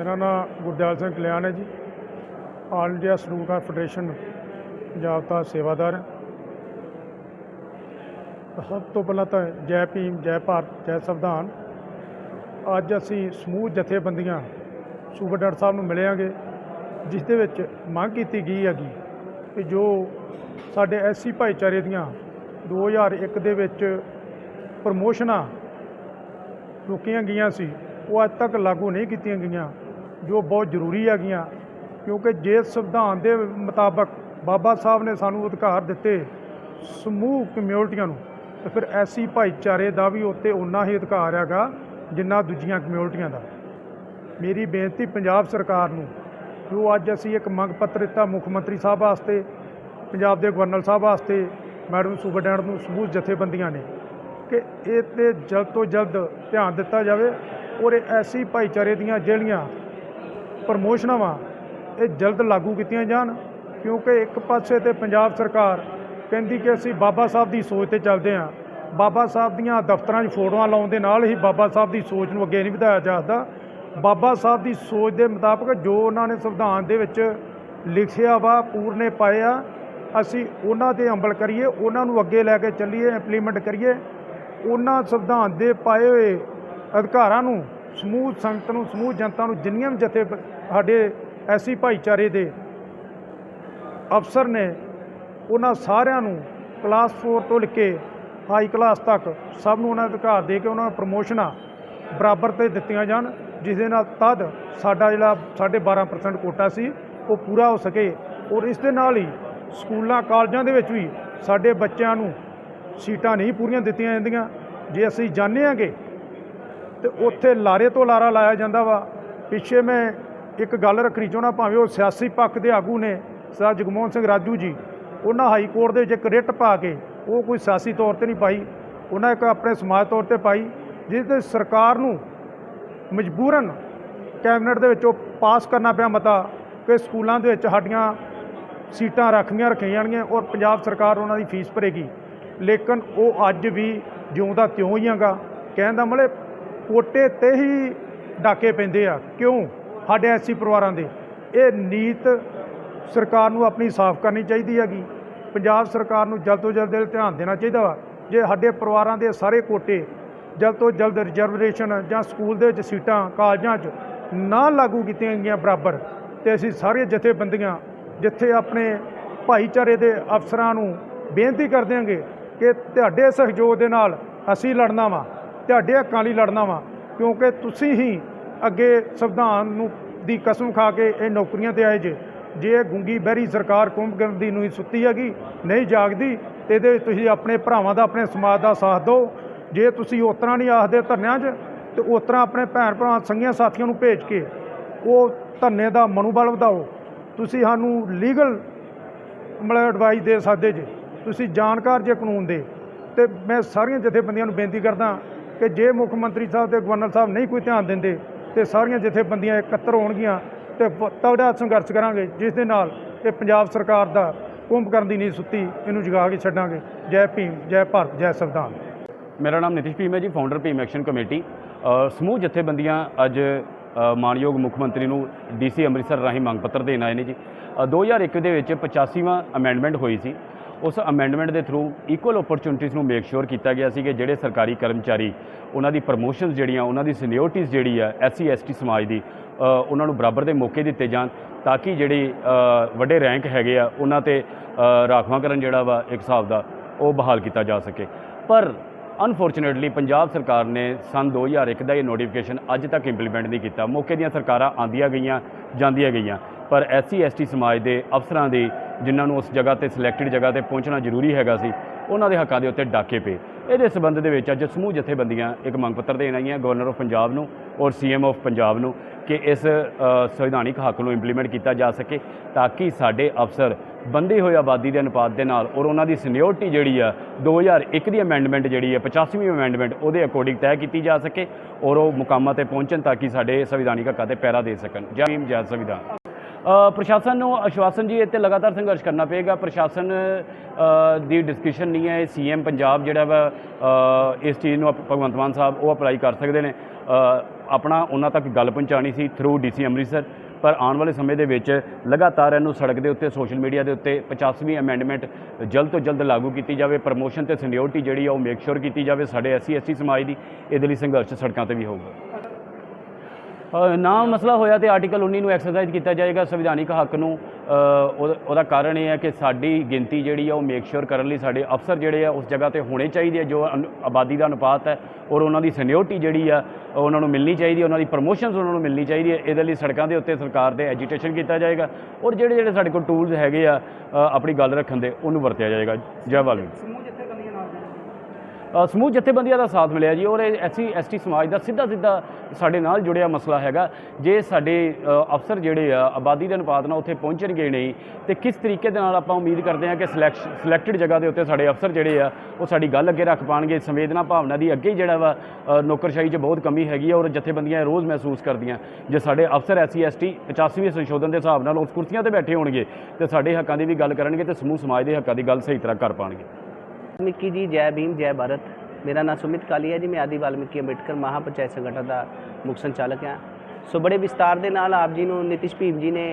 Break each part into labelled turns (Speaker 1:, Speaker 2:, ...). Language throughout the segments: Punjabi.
Speaker 1: ਮੇਰਾ ਨਾਮ ਗੁਰਦਿਆਲ ਸਿੰਘ ਕਲਿਆਣ ਹੈ ਜੀ। All India salute federation Punjab ਦਾ ਸੇਵਾਦਾਰ ਹਾਂ। ਸਭ ਤੋਂ ਪਹਿਲਾਂ ਤਾਂ ਜੈ ਭੀਮ, ਜੈ ਭਾਰਤ, ਜੈ ਸੰਵਿਧਾਨ। ਅੱਜ ਅਸੀਂ ਸਮੂਹ ਜਥੇਬੰਦੀਆਂ ਸੂਬਾ ਡਾਕਟਰ ਸਾਹਿਬ ਨੂੰ ਮਿਲਿਆਂਗੇ, ਜਿਸ ਦੇ ਵਿੱਚ ਮੰਗ ਕੀਤੀ ਗਈ ਹੈਗੀ ਕਿ ਜੋ ਸਾਡੇ ਐਸਸੀ ਭਾਈਚਾਰੇ ਦੀਆਂ 2001 ਦੇ ਵਿੱਚ ਪ੍ਰਮੋਸ਼ਨਾਂ ਰੋਕੀਆਂ ਗਈਆਂ ਸੀ, ਉਹ ਅੱਜ ਤੱਕ ਲਾਗੂ ਨਹੀਂ ਕੀਤੀਆਂ ਗਈਆਂ। ਜੋ ਬਹੁਤ ਜ਼ਰੂਰੀ ਹੈਗੀਆਂ, ਕਿਉਂਕਿ ਜੇ ਸੰਵਿਧਾਨ ਦੇ ਮੁਤਾਬਕ ਬਾਬਾ ਸਾਹਿਬ ਨੇ ਸਾਨੂੰ ਅਧਿਕਾਰ ਦਿੱਤੇ ਸਮੂਹ ਕਮਿਊਨਿਟੀਆਂ ਨੂੰ, ਤੇ ਫਿਰ ਐਸੀ ਭਾਈਚਾਰੇ ਦਾ ਵੀ ਉੱਤੇ ਉਨਾ ਹੀ ਅਧਿਕਾਰ ਹੈਗਾ ਜਿੰਨਾ ਦੂਜੀਆਂ ਕਮਿਊਨਿਟੀਆਂ ਦਾ। ਮੇਰੀ ਬੇਨਤੀ ਪੰਜਾਬ ਸਰਕਾਰ ਨੂੰ, ਜੋ ਅੱਜ ਅਸੀਂ ਇੱਕ ਮੰਗ ਪੱਤਰ ਦਿੱਤਾ ਮੁੱਖ ਮੰਤਰੀ ਸਾਹਿਬ ਵਾਸਤੇ, ਪੰਜਾਬ ਦੇ ਗਵਰਨਰ ਸਾਹਿਬ ਵਾਸਤੇ, ਮੈਡਮ ਸੁਪਰਡੈਂਟ ਨੂੰ ਸਮੂਹ ਜਥੇਬੰਦੀਆਂ ਨੇ, ਕਿ ਇਹ ਤੇ ਜਲਦ ਤੋਂ ਜਲਦ ਧਿਆਨ ਦਿੱਤਾ ਜਾਵੇ ਔਰ ਇਹ ਐਸੀ ਭਾਈਚਾਰੇ ਦੀਆਂ ਜਿਹੜੀਆਂ ਪ੍ਰਮੋਸ਼ਨਾਂ ਵਾ। ਇਹ ਜਲਦ ਲਾਗੂ ਕੀਤੀਆਂ ਜਾਣ, ਕਿਉਂਕਿ ਇੱਕ ਪਾਸੇ ਤੇ ਪੰਜਾਬ ਸਰਕਾਰ ਕਹਿੰਦੀ ਕਿ ਅਸੀਂ ਬਾਬਾ ਸਾਹਿਬ ਦੀ ਸੋਚ ਤੇ ਚੱਲਦੇ ਹਾਂ ਬਾਬਾ ਸਾਹਿਬ ਦੀਆਂ ਦਫ਼ਤਰਾਂ 'ਚ ਫੋਟੋਆਂ ਲਾਉਣ ਦੇ ਨਾਲ ਹੀ ਬਾਬਾ ਸਾਹਿਬ ਦੀ ਸੋਚ ਨੂੰ ਅੱਗੇ ਨਹੀਂ ਵਧਾਇਆ ਜਾ ਬਾਬਾ ਸਾਹਿਬ ਦੀ ਸੋਚ ਦੇ ਮੁਤਾਬਕ ਜੋ ਉਹਨਾਂ ਨੇ ਸੰਵਿਧਾਨ ਦੇ ਵਿੱਚ ਲਿਖਿਆ ਵਾ, ਪੂਰਨੇ ਪਾਏ ਆ, ਅਸੀਂ ਉਹਨਾਂ ਤੇ ਅਮਲ ਕਰੀਏ, ਉਹਨਾਂ ਨੂੰ ਅੱਗੇ ਲੈ ਕੇ ਚੱਲੀਏ ਇੰਪਲੀਮੈਂਟ ਕਰੀਏ। ਉਹਨਾਂ ਸੰਵਿਧਾਨ ਦੇ ਪਾਏ ਹੋਏ ਅਧਿਕਾਰਾਂ ਨੂੰ ਸਮੂਹ ਸੰਗਤ ਨੂੰ, ਸਮੂਹ ਜਨਤਾ ਨੂੰ ਜਿੰਨੀਆਂ ਵੀ ਜਥੇ ਸਾਡੇ ਐਸੀ ਭਾਈਚਾਰੇ ਦੇ ਅਫਸਰ ਨੇ, ਉਹਨਾਂ ਸਾਰਿਆਂ ਨੂੰ ਕਲਾਸ 4 ਤੋਂ ਲੈ ਕੇ ਹਾਈ ਕਲਾਸ ਤੱਕ ਸਭ ਨੂੰ ਉਹਨਾਂ ਦੇ ਅਧਿਕਾਰ ਦੇ ਕੇ ਉਹਨਾਂ ਨੂੰ ਪ੍ਰਮੋਸ਼ਨਾਂ ਬਰਾਬਰ ਤੇ ਦਿੱਤੀਆਂ ਜਾਣ ਜਿਸ ਦੇ ਨਾਲ ਤਦ ਸਾਡਾ ਜਿਹੜਾ ਸਾਢੇ 12% ਕੋਟਾ ਸੀ, ਉਹ ਪੂਰਾ ਹੋ ਸਕੇ ਔਰ ਇਸ ਦੇ ਨਾਲ ਹੀ ਸਕੂਲਾਂ, ਕਾਲਜਾਂ ਦੇ ਵਿੱਚ ਵੀ ਸਾਡੇ ਬੱਚਿਆਂ ਨੂੰ ਸੀਟਾਂ ਨਹੀਂ ਪੂਰੀਆਂ ਦਿੱਤੀਆਂ ਜਾਂਦੀਆਂ। ਜੇ ਅਸੀਂ ਜਾਣਦੇ ਹਾਂਗੇ ਤੇ ਉੱਥੇ ਲਾਰੇ ਤੋਂ ਲਾਰਾ ਲਾਇਆ ਜਾਂਦਾ ਵਾ। ਪਿੱਛੇ ਮੈਂ ਇੱਕ ਗੱਲ ਰੱਖਣੀ ਚਾਹੁੰਦਾ, ਭਾਵੇਂ ਉਹ ਸਿਆਸੀ ਪੱਖ ਦੇ ਆਗੂ ਨੇ, ਸਰ ਜਗਮੋਹਨ ਸਿੰਘ ਰਾਜੂ ਜੀ, ਉਹਨਾਂ ਹਾਈ ਕੋਰਟ ਦੇ ਵਿੱਚ ਇੱਕ ਰਿਟ ਪਾ ਕੇ ਉਹ ਕੋਈ ਸਿਆਸੀ ਤੌਰ ਤੇ ਨਹੀਂ ਪਾਈ। ਉਹਨਾਂ ਇੱਕ ਆਪਣੇ ਸਮਾਜ ਤੌਰ ਤੇ ਪਾਈ ਜਿਸ ਤੇ ਸਰਕਾਰ ਨੂੰ ਮਜਬੂਰਨ ਕੈਬਨਿਟ ਦੇ ਵਿੱਚੋਂ ਪਾਸ ਕਰਨਾ ਪਿਆ ਮਤਾ ਕਿ ਸਕੂਲਾਂ ਦੇ ਵਿੱਚ ਸਾਡੀਆਂ ਸੀਟਾਂ ਰੱਖੀਆਂ ਰੱਖੀਆਂ ਜਾਣਗੀਆਂ ਔਰ ਪੰਜਾਬ ਸਰਕਾਰ ਉਹਨਾਂ ਦੀ ਫੀਸ ਭਰੇਗੀ। ਲੇਕਿਨ ਉਹ ਅੱਜ ਵੀ ਜਿਉਂ ਦਾ ਤਿਉਂ ਹੀ ਹੈਗਾ। ਕਹਿਣ ਦਾ ਮਤਲਬ ਕੋਟੇ ਤੇ ਹੀ ਡਾਕੇ ਪੈਂਦੇ ਆ। ਕਿਉਂ? ਸਾਡੇ ਐਸੀ ਪਰਿਵਾਰਾਂ ਦੇ। ਇਹ ਨੀਤ ਸਰਕਾਰ ਨੂੰ ਆਪਣੀ ਸਾਫ਼ ਕਰਨੀ ਚਾਹੀਦੀ ਹੈਗੀ। ਪੰਜਾਬ ਸਰਕਾਰ ਨੂੰ ਜਲਦ ਤੋਂ ਜਲਦ ਧਿਆਨ ਦੇਣਾ ਚਾਹੀਦਾ ਵਾ। ਜੇ ਸਾਡੇ ਪਰਿਵਾਰਾਂ ਦੇ ਸਾਰੇ ਕੋਟੇ ਜਲਦ ਤੋਂ ਜਲਦ ਰਿਜ਼ਰਵੇਸ਼ਨ ਜਾਂ ਸਕੂਲ ਦੇ ਵਿੱਚ ਸੀਟਾਂ ਕਾਲਜਾਂ 'ਚ ਨਾ ਲਾਗੂ ਕੀਤੀਆਂ ਗਈਆਂ ਬਰਾਬਰ, ਤੇ ਅਸੀਂ ਸਾਰੇ ਜਥੇਬੰਦੀਆਂ ਜਿੱਥੇ ਆਪਣੇ ਭਾਈਚਾਰੇ ਦੇ ਅਫਸਰਾਂ ਨੂੰ ਬੇਨਤੀ ਕਰ ਦਿਆਂਗੇ ਕਿ ਤੁਹਾਡੇ ਸਹਿਯੋਗ ਦੇ ਨਾਲ ਅਸੀਂ ਲੜਨਾ ਵਾ। ਤੁਹਾਡੇ ਹੱਕਾਂ ਲਈ ਲੜਨਾ ਵਾ, ਕਿਉਂਕਿ ਤੁਸੀਂ ਹੀ ਅੱਗੇ ਸੰਵਿਧਾਨ ਨੂੰ ਦੀ ਕਸਮ ਖਾ ਕੇ ਇਹ ਨੌਕਰੀਆਂ ਤੇ ਆਏ ਜੇ। ਜੇ ਇਹ ਗੁੰਗੀ ਬਹਿਰੀ ਸਰਕਾਰ ਕੁੰਭਕਰਨ ਦੀ ਨੂੰ ਹੀ ਸੁੱਤੀ ਹੈਗੀ, ਨਹੀਂ ਜਾਗਦੀ, ਤੇ ਇਹਦੇ ਵਿੱਚ ਤੁਸੀਂ ਆਪਣੇ ਭਰਾਵਾਂ ਦਾ, ਆਪਣੇ ਸਮਾਜ ਦਾ ਸਾਥ ਦਿਓ। ਜੇ ਤੁਸੀਂ ਉਸ ਤਰ੍ਹਾਂ ਨਹੀਂ ਆਖਦੇ ਧਰਨਿਆਂ 'ਚ, ਤੇ ਉਸ ਤਰ੍ਹਾਂ ਆਪਣੇ ਭੈਣ ਭਰਾ, ਸੰਗੀਆਂ ਸਾਥੀਆਂ ਨੂੰ ਭੇਜ ਕੇ ਉਹ ਧਰਨੇ ਦਾ ਮਨੋਬਲ ਵਧਾਓ। ਤੁਸੀਂ ਸਾਨੂੰ ਲੀਗਲ ਮਤਲਬ ਐਡਵਾਈਸ ਦੇ ਸਕਦੇ ਜੇ। ਤੁਸੀਂ ਜਾਣਕਾਰ ਜੇ ਕਾਨੂੰਨ ਦੇ। ਤੇ ਮੈਂ ਸਾਰੀਆਂ ਜਥੇਬੰਦੀਆਂ ਨੂੰ ਬੇਨਤੀ ਕਰਦਾ ਕਿ ਜੇ ਮੁੱਖ ਮੰਤਰੀ ਸਾਹਿਬ ਤੇ ਗਵਰਨਰ ਸਾਹਿਬ ਨਹੀਂ ਕੋਈ ਧਿਆਨ ਦਿੰਦੇ ਤੇ ਸਾਰੀਆਂ ਜਥੇਬੰਦੀਆਂ ਇਕੱਤਰ ਹੋਣਗੀਆਂ ਤੇ ਬ- ਤਗੜਾ ਸੰਘਰਸ਼ ਕਰਾਂਗੇ ਜਿਸ ਦੇ ਨਾਲ ਇਹ ਪੰਜਾਬ ਸਰਕਾਰ ਦਾ ਕੁੰਭਕਰਨ ਦੀ ਨਹੀਂ ਸੁੱਤੀ ਇਹਨੂੰ ਜਗਾ ਕੇ ਛੱਡਾਂਗੇ। ਜੈ ਭੀਮ ਜੈ ਭਾਰਤ ਜੈ ਸੰਵਿਧਾਨ।
Speaker 2: ਮੇਰਾ ਨਾਮ ਨਿਤਿਸ਼ ਭੀਮ ਹੈ ਜੀ ਫਾਊਂਡਰ ਭੀਮ ਐਕਸ਼ਨ ਕਮੇਟੀ ਸਮੂਹ ਜਥੇਬੰਦੀਆਂ ਅੱਜ ਅ, ਮਾਨਯੋਗ ਮੁੱਖ ਮੰਤਰੀ ਨੂੰ ਡੀਸੀ ਅੰਮ੍ਰਿਤਸਰ ਰਾਹੀਂ ਮੰਗ ਪੱਤਰ ਦੇਣ ਆਏ ਨੇ ਜੀ। ਅ, 2001 ਦੇ ਵਿੱਚ 85ਵਾਂ ਅਮੈਂਡਮੈਂਟ ਹੋਈ ਸੀ। ਉਸ ਅਮੈਂਡਮੈਂਟ ਦੇ ਥਰੂ ਇਕੁਅਲ ਓਪਰਚੁਨਿਟੀਜ਼ ਨੂੰ ਮੇਕ ਸ਼ੋਰ ਕੀਤਾ ਗਿਆ ਸੀ ਕਿ ਜਿਹੜੇ ਸਰਕਾਰੀ ਕਰਮਚਾਰੀ ਉਹਨਾਂ ਦੀ ਪ੍ਰਮੋਸ਼ਨਸ ਜਿਹੜੀਆਂ ਉਹਨਾਂ ਦੀ ਸੀਨੀਅਰਟੀਜ਼ ਜਿਹੜੀ ਆ ਐਸਸੀ ਐਸਟੀ ਸਮਾਜ ਦੀ ਉਹਨਾਂ ਨੂੰ ਬਰਾਬਰ ਦੇ ਮੌਕੇ ਦਿੱਤੇ ਜਾਣ ਤਾਂ ਕਿ ਜਿਹੜੇ ਵੱਡੇ ਰੈਂਕ ਹੈਗੇ ਆ ਉਹਨਾਂ ਤੇ ਅ, ਰਾਖਵਾਂਕਰਨ ਜਿਹੜਾ ਵਾ ਇੱਕ ਹਿਸਾਬ ਦਾ ਉਹ ਬਹਾਲ ਕੀਤਾ ਜਾ ਸਕੇ। ਪਰ ਅਨਫੋਰਚੂਨੇਟਲੀ ਪੰਜਾਬ ਸਰਕਾਰ ਨੇ ਸਨ 2001 ਦਾ ਇਹ ਨੋਟੀਫਿਕੇਸ਼ਨ ਅੱਜ ਤੱਕ ਇੰਪਲੀਮੈਂਟ ਨਹੀਂ ਕੀਤਾ। ਮੌਕੇ ਦੀਆਂ ਸਰਕਾਰਾਂ ਆਂਦੀਆਂ ਗਈਆਂ ਜਾਂਦੀਆਂ ਗਈਆਂ। ਪਰ ਐਸਸੀ ਐਸਟੀ ਸਮਾਜ ਦੇ ਅਫਸਰਾਂ ਦੀ ਜਿਨ੍ਹਾਂ ਨੂੰ ਉਸ ਜਗ੍ਹਾ ਤੇ ਸਿਲੈਕਟਡ ਜਗ੍ਹਾ ਤੇ ਪਹੁੰਚਣਾ ਜ਼ਰੂਰੀ ਹੈਗਾ ਸੀ, ਉਹਨਾਂ ਦੇ ਹੱਕਾਂ ਦੇ ਉੱਤੇ ਡਾਕੇ ਪਏ। ਇਹਦੇ ਸਬੰਧ ਦੇ ਵਿੱਚ ਅੱਜ ਸਮੂਹ ਜਥੇਬੰਦੀਆਂ ਇੱਕ ਮੰਗ ਪੱਤਰ ਦੇਣ ਆਈਆਂ, ਗਵਰਨਰ ਆਫ ਪੰਜਾਬ ਨੂੰ ਔਰ ਸੀਐਮ ਆਫ ਪੰਜਾਬ ਨੂੰ, ਕਿ ਇਸ ਸੰਵਿਧਾਨਿਕ ਹੱਕ ਨੂੰ ਇੰਪਲੀਮੈਂਟ ਕੀਤਾ ਜਾ ਸਕੇ ਤਾਂ ਕਿ ਸਾਡੇ ਅਫਸਰ ਬੰਦੇ ਹੋਏ ਆਬਾਦੀ ਦੇ ਅਨੁਪਾਤ ਦੇ ਨਾਲ ਔਰ ਉਹਨਾਂ ਦੀ ਸੀਨੀਅਰਟੀ ਜਿਹੜੀ ਆ 2001 ਦੀ ਅਮੈਂਡਮੈਂਟ ਜਿਹੜੀ ਆ 85ਵੀਂ ਅਮੈਂਡਮੈਂਟ ਉਹਦੇ ਅਕੋਰਡਿੰਗ ਤੈਅ ਕੀਤੀ ਜਾ ਸਕੇ ਔਰ ਉਹ ਮੁਕਾਮਾਂ ਤੇ ਪਹੁੰਚਣ ਤਾਂ ਕਿ ਸਾਡੇ ਸੰਵਿਧਾਨਿਕ ਹੱਕਾਂ ਤੇ ਪੈਰਾ ਦੇ ਸਕਣ। ਜੈ ਭੀਮ ਜੈ ਸੰਵਿਧਾਨ। ਪ੍ਰਸ਼ਾਸਨ ਨੂੰ ਅਸ਼ਵਾਸਨ ਜੀ, ਇੱਥੇ ਲਗਾਤਾਰ ਸੰਘਰਸ਼ ਕਰਨਾ ਪਏਗਾ। ਪ੍ਰਸ਼ਾਸਨ ਦੀ ਡਿਸਕਸ਼ਨ ਨਹੀਂ ਹੈ। ਸੀਐਮ ਪੰਜਾਬ ਜਿਹੜਾ ਵਾ ਇਸ ਚੀਜ਼ ਨੂੰ ਅਪ- ਭਗਵੰਤ ਮਾਨ ਸਾਹਿਬ ਉਹ ਅਪਲਾਈ ਕਰ ਸਕਦੇ ਨੇ। ਆਪਣਾ ਉਹਨਾਂ ਤੱਕ ਗੱਲ ਪਹੁੰਚਾਣੀ ਸੀ ਥਰੂ ਡੀਸੀ ਅੰਮ੍ਰਿਤਸਰ। ਪਰ ਆਉਣ ਵਾਲੇ ਸਮੇਂ ਦੇ ਵਿੱਚ ਲਗਾਤਾਰ ਇਹਨੂੰ ਸੜਕ ਦੇ ਉੱਤੇ ਸੋਸ਼ਲ ਮੀਡੀਆ ਦੇ ਉੱਤੇ 85ਵੀਂ ਅਮੈਂਡਮੈਂਟ ਜਲਦ ਤੋਂ ਜਲਦ ਲਾਗੂ ਕੀਤੀ ਜਾਵੇ। ਪ੍ਰਮੋਸ਼ਨ ਤੇ ਸੀਨੀਅਰਟੀ ਜਿਹੜੀ ਆ ਉਹ ਮੇਕ ਸ਼ੋਰ ਕੀਤੀ ਜਾਵੇ ਸਾਡੇ ਐਸਸੀ ਐਸਟੀ ਸਮਾਜ ਦੀ। ਇਹਦੇ ਲਈ ਸੰਘਰਸ਼ ਸੜਕਾਂ ਤੇ ਵੀ ਹੋਊਗਾ। ਨਾ ਮਸਲਾ ਹੋਇਆ ਤੇ ਆਰਟੀਕਲ 19 ਨੂੰ ਐਕਸਰਸਾਈਜ਼ ਕੀਤਾ ਜਾਏਗਾ ਸੰਵਿਧਾਨਿਕ ਹੱਕ ਨੂੰ। ਅ, ਉਹਦਾ ਕਾਰਨ ਇਹ ਹੈ ਕਿ ਸਾਡੀ ਗਿਣਤੀ ਜਿਹੜੀ ਆ ਉਹ ਮੇਕ ਸ਼ੋਰ ਕਰਨ ਲਈ ਸਾਡੇ ਅਫਸਰ ਜਿਹੜੇ ਆ ਉਸ ਜਗ੍ਹਾ ਤੇ ਹੋਣੇ ਚਾਹੀਦੇ ਆ ਜੋ ਅਨ- ਆਬਾਦੀ ਦਾ ਅਨੁਪਾਤ ਹੈ ਔਰ ਉਹਨਾਂ ਦੀ ਸੀਨੀਅਰਟੀ ਜਿਹੜੀ ਆ ਉਹਨਾਂ ਨੂੰ ਮਿਲਣੀ ਚਾਹੀਦੀ ਉਹਨਾਂ ਦੀ ਪ੍ਰਮੋਸ਼ਨਸ ਉਹਨਾਂ ਨੂੰ ਮਿਲਣੀ ਚਾਹੀਦੀ ਹੈ। ਇਹਦੇ ਲਈ ਸੜਕਾਂ ਦੇ ਉੱਤੇ ਸਰਕਾਰ ਦੇ ਐਜੀਟੇਸ਼ਨ ਕੀਤਾ ਜਾਏਗਾ ਔਰ ਜਿਹੜੇ ਜਿਹੜੇ ਸਾਡੇ ਕੋਲ ਟੂਲਸ ਹੈਗੇ ਆ ਆਪਣੀ ਗੱਲ ਰੱਖਣ ਦੇ ਉਹਨੂੰ ਵਰਤਿਆ ਜਾਏਗਾ। ਜੈ ਵਾਲਮੀਕੀ ਸਮੂਹ ਜਥੇਬੰਦੀਆਂ ਦਾ ਸਾਥ ਮਿਲਿਆ ਜੀ। ਔਰ ਐਸਸੀ ਐਸਟੀ ਸਮਾਜ ਦਾ ਸਿੱਧਾ ਸਿੱਧਾ ਸਾਡੇ ਨਾਲ ਜੁੜਿਆ ਮਸਲਾ ਹੈਗਾ। ਜੇ ਸਾਡੇ ਅਫਸਰ ਜਿਹੜੇ ਆ, ਆਬਾਦੀ ਦੇ ਅਨੁਪਾਤ ਨਾਲ ਉੱਥੇ ਪਹੁੰਚਣਗੇ ਨਹੀਂ, ਤੇ ਕਿਸ ਤਰੀਕੇ ਦੇ ਨਾਲ ਆਪਾਂ ਉਮੀਦ ਕਰਦੇ ਹਾਂ ਕਿ ਸਿਲੈਕਟਡ ਜਗ੍ਹਾ ਦੇ ਉੱਤੇ ਸਾਡੇ ਅਫਸਰ ਜਿਹੜੇ ਆ, ਉਹ ਸਾਡੀ ਗੱਲ ਅੱਗੇ ਰੱਖ ਪਾਣਗੇ। ਸੰਵੇਦਨਾ ਭਾਵਨਾ ਦੀ ਅੱਗੇ ਹੀ ਜਿਹੜਾ ਵਾ ਨੌਕਰਸ਼ਾਹੀ 'ਚ ਬਹੁਤ ਕਮੀ ਹੈਗੀ ਆ ਔਰ ਜਥੇਬੰਦੀਆਂ ਰੋਜ਼ ਮਹਿਸੂਸ ਕਰਦੀਆਂ। ਜੇ ਸਾਡੇ ਅਫਸਰ ਐਸਸੀ, ਐਸਟੀ 85ਵੀਂ ਸੰਸ਼ੋਧਨ ਦੇ ਹਿਸਾਬ ਨਾਲ ਉਸ ਕੁਰਸੀਆਂ ਤੇ ਬੈਠੇ ਹੋਣਗੇ, ਤੇ ਸਾਡੇ ਹੱਕਾਂ ਦੀ ਵੀ ਗੱਲ ਕਰਨਗੇ ਤੇ ਸਮੂਹ ਸਮਾਜ ਦੇ ਹੱਕਾਂ ਦੀ ਗੱਲ ਸਹੀ ਤਰ੍ਹਾਂ ਕਰ ਪਾਣਗੇ।
Speaker 3: ਵਾਲਮੀਕੀ ਜੀ, ਜੈ ਭੀਮ, ਜੈ ਭਾਰਤ। ਮੇਰਾ ਨਾਮ ਸੁਮਿਤ ਕਾਲੀ ਹੈ ਜੀ, ਮੈਂ ਆਦੀ ਵਾਲਮੀਕੀ ਅੰਬੇਡਕਰ ਮਹਾਪੰਚਾਇਤ ਸੰਗਠਨ ਦਾ ਮੁੱਖ ਸੰਚਾਲਕ ਹਾਂ। ਸੋ ਬੜੇ ਵਿਸਤਾਰ ਦੇ ਨਾਲ ਆਪ ਜੀ ਨੂੰ ਨਿਤਿਸ਼ ਭੀਮ ਜੀ ਨੇ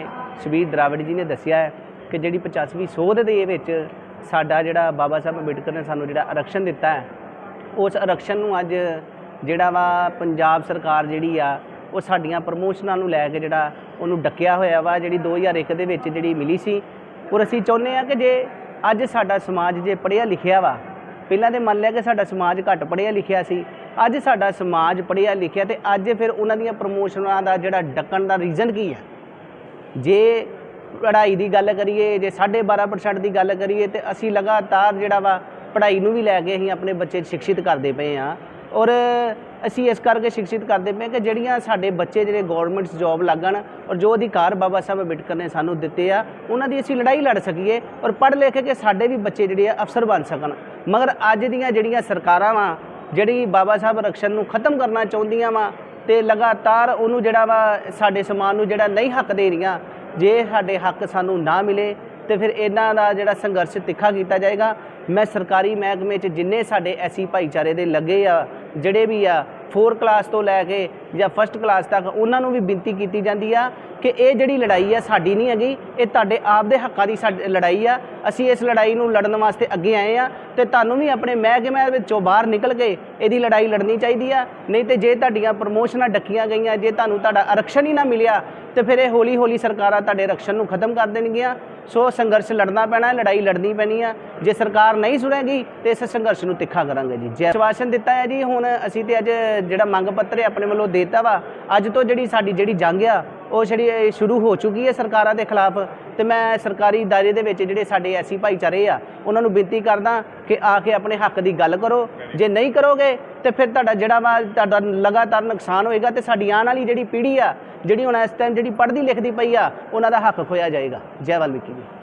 Speaker 3: ਸੁਬੀਰ ਦਰਾਵੜ ਜੀ ਨੇ ਦੱਸਿਆ ਹੈ ਕਿ ਜਿਹੜੀ 85ਵੀਂ ਸੋਧ ਦੇ ਵਿੱਚ ਸਾਡਾ ਜਿਹੜਾ ਬਾਬਾ ਸਾਹਿਬ ਅੰਬੇਡਕਰ ਨੇ ਸਾਨੂੰ ਜਿਹੜਾ ਆਰਕਸ਼ਣ ਦਿੱਤਾ ਹੈ, ਉਸ ਆਰਕਸ਼ਣ ਨੂੰ ਅੱਜ ਜਿਹੜਾ ਵਾ ਪੰਜਾਬ ਸਰਕਾਰ ਜਿਹੜੀ ਆ, ਉਹ ਸਾਡੀਆਂ ਪ੍ਰਮੋਸ਼ਨਾਂ ਨੂੰ ਲੈ ਕੇ ਜਿਹੜਾ ਉਹਨੂੰ ਡੱਕਿਆ ਹੋਇਆ ਵਾ, ਜਿਹੜੀ 2001 ਦੇ ਵਿੱਚ ਜਿਹੜੀ ਮਿਲੀ ਸੀ। ਔਰ ਅਸੀਂ ਚਾਹੁੰਦੇ ਆ ਕਿ ਜੇ ਅੱਜ ਸਾਡਾ ਸਮਾਜ ਜੇ ਪੜ੍ਹਿਆ ਲਿਖਿਆ ਵਾ, ਪਹਿਲਾਂ ਤੇ ਮੰਨ ਲਿਆ ਕਿ ਸਾਡਾ ਸਮਾਜ ਘੱਟ ਪੜ੍ਹਿਆ ਲਿਖਿਆ ਸੀ, ਅੱਜ ਸਾਡਾ ਸਮਾਜ ਪੜ੍ਹਿਆ ਲਿਖਿਆ ਤੇ ਅੱਜ ਫਿਰ ਉਹਨਾਂ ਦੀਆਂ ਪ੍ਰਮੋਸ਼ਨਾਂ ਦਾ ਜਿਹੜਾ ਡੱਕਣ ਦਾ ਰੀਜ਼ਨ ਕੀ ਹੈ ਜੇ ਪੜ੍ਹਾਈ ਦੀ ਗੱਲ ਕਰੀਏ, ਜੇ 12.5% ਦੀ ਗੱਲ ਕਰੀਏ ਤੇ ਅਸੀਂ ਲਗਾਤਾਰ ਜਿਹੜਾ ਵਾ ਪੜ੍ਹਾਈ ਨੂੰ ਵੀ ਲੈ ਕੇ ਅਸੀਂ ਆਪਣੇ ਬੱਚੇ ਸਿੱਖਿਤ ਕਰਦੇ ਪਏ ਆ ਔਰ ਅਸੀਂ ਇਸ ਕਰਕੇ ਸਿੱਖਿਤ ਕਰਦੇ ਪਏ ਕਿ ਜਿਹੜੀਆਂ ਸਾਡੇ ਬੱਚੇ, ਜਿਹੜੇ ਗਵਰਨਮੈਂਟ ਜੌਬ ਲੱਗਣ ਔਰ ਜੋ ਅਧਿਕਾਰ ਬਾਬਾ ਸਾਹਿਬ ਅੰਬੇਡਕਰ ਨੇ ਸਾਨੂੰ ਦਿੱਤੇ ਆ, ਉਹਨਾਂ ਦੀ ਅਸੀਂ ਲੜਾਈ ਲੜ ਸਕੀਏ ਔਰ ਪੜ੍ਹ ਲਿਖ ਕੇ ਸਾਡੇ ਵੀ ਬੱਚੇ ਜਿਹੜੇ ਆ ਅਫਸਰ ਬਣ ਸਕਣ। ਮਗਰ ਅੱਜ ਦੀਆਂ ਜਿਹੜੀਆਂ ਸਰਕਾਰਾਂ ਵਾ, ਜਿਹੜੀ ਬਾਬਾ ਸਾਹਿਬ ਰਕਸ਼ਨ ਨੂੰ ਖਤਮ ਕਰਨਾ ਚਾਹੁੰਦੀਆਂ ਵਾ ਤੇ ਲਗਾਤਾਰ ਉਹਨੂੰ ਜਿਹੜਾ ਵਾ ਸਾਡੇ ਸਮਾਜ ਨੂੰ ਜਿਹੜਾ ਨਹੀਂ ਹੱਕ ਦੇ ਰਹੀਆਂ, ਜੇ ਸਾਡੇ ਹੱਕ ਸਾਨੂੰ ਨਾ ਮਿਲੇ ਤੇ ਫਿਰ ਇਹਨਾਂ ਦਾ ਜਿਹੜਾ ਸੰਘਰਸ਼ ਤਿੱਖਾ ਕੀਤਾ ਜਾਏਗਾ। ਮੈਂ ਸਰਕਾਰੀ ਮਹਿਕਮੇ 'ਚ ਜਿੰਨੇ ਸਾਡੇ ਐਸੀ ਭਾਈਚਾਰੇ ਦੇ ਲੱਗੇ ਆ ਜਿਹੜੇ ਵੀ ਆ 4 ਕਲਾਸ ਤੋਂ ਲੈ ਕੇ ਜਾਂ ਫਸਟ ਕਲਾਸ ਤੱਕ ਉਹਨਾਂ ਨੂੰ ਵੀ ਬੇਨਤੀ ਕੀਤੀ ਜਾਂਦੀ ਆ ਕਿ ਇਹ ਜਿਹੜੀ ਲੜਾਈ ਆ ਸਾਡੀ ਨਹੀਂ ਹੈਗੀ, ਇਹ ਤੁਹਾਡੇ ਆਪ ਦੇ ਹੱਕਾਂ ਦੀ ਸਾਡੀ, ਲੜਾਈ ਆ। ਅਸੀਂ ਇਸ ਲੜਾਈ ਨੂੰ ਲੜਨ ਵਾਸਤੇ ਅੱਗੇ ਆਏ ਆ ਤੇ ਤੁਹਾਨੂੰ ਵੀ ਆਪਣੇ ਮਹਿਕਮੇ ਵਿੱਚੋਂ ਬਾਹਰ ਨਿਕਲ ਕੇ ਇਹਦੀ ਲੜਾਈ ਲੜਨੀ ਚਾਹੀਦੀ ਆ। ਨਹੀਂ ਤੇ ਜੇ ਤੁਹਾਡੀਆਂ ਪ੍ਰਮੋਸ਼ਨਾਂ ਡੱਕੀਆਂ ਗਈਆਂ, ਜੇ ਤੁਹਾਨੂੰ ਤੁਹਾਡਾ ਆਰਕਸ਼ਣ ਹੀ ਨਾ ਮਿਲਿਆ, ਤੇ ਫਿਰ ਇਹ ਹੌਲੀ ਹੌਲੀ ਸਰਕਾਰਾਂ ਤੁਹਾਡੇ ਆਰਕਸ਼ਣ ਨੂੰ ਖਤਮ ਕਰ ਦੇਣਗੀਆਂ। ਸੋ ਸੰਘਰਸ਼ ਲੜਨਾ ਪੈਣਾ ਹੈ ਲੜਾਈ ਲੜਨੀ ਪੈਣੀ ਆ। ਜੇ ਸਰਕਾਰ ਨਹੀਂ ਸੁਣੇਗੀ ਤੇ ਇਸ ਸੰਘਰਸ਼ ਨੂੰ ਤਿੱਖਾ ਕਰਾਂਗੇ ਜੀ। ਜੈ ਆਸ਼ਵਾਸਨ ਦਿੱਤਾ ਹੈ ਜੀ, ਹੁਣ ਅਸੀਂ ਤੇ ਅੱਜ ਜਿਹੜਾ ਮੰਗ ਪੱਤਰ ਹੈ ਆਪਣੇ ਵੱਲੋਂ ਦੇਤਾ ਵਾ, ਅੱਜ ਤੋਂ ਜਿਹੜੀ ਸਾਡੀ ਜਿਹੜੀ ਜੰਗ ਆ, ਉਹ ਜਿਹੜੀ ਸ਼ੁਰੂ ਹੋ ਚੁੱਕੀ ਹੈ ਸਰਕਾਰਾਂ ਦੇ ਖਿਲਾਫ। ਤੇ ਮੈਂ ਸਰਕਾਰੀ ਦਾਇਰੇ ਦੇ ਵਿੱਚ ਜਿਹੜੇ ਸਾਡੇ ਐਸੀ ਭਾਈਚਾਰੇ ਆ, ਉਹਨਾਂ ਨੂੰ ਬੇਨਤੀ ਕਰਦਾ ਕਿ ਆ ਕੇ ਆਪਣੇ ਹੱਕ ਦੀ ਗੱਲ ਕਰੋ। ਜੇ ਨਹੀਂ ਕਰੋਗੇ ਤੇ ਫਿਰ ਤੁਹਾਡਾ ਜਿਹੜਾ ਵਾ ਤੁਹਾਡਾ ਲਗਾਤਾਰ ਨੁਕਸਾਨ ਹੋਏਗਾ ਤੇ ਸਾਡੀ ਆਉਣ ਵਾਲੀ ਜਿਹੜੀ ਪੀੜ੍ਹੀ ਆ, ਜਿਹੜੀ ਹੁਣ ਇਸ ਟਾਈਮ ਜਿਹੜੀ ਪੜ੍ਹਦੀ ਲਿਖਦੀ ਪਈ ਆ, ਉਹਨਾਂ ਦਾ ਹੱਕ ਖੋਇਆ ਜਾਏਗਾ। ਜੈ ਵਾਲਮੀਕੀ ਜੀ।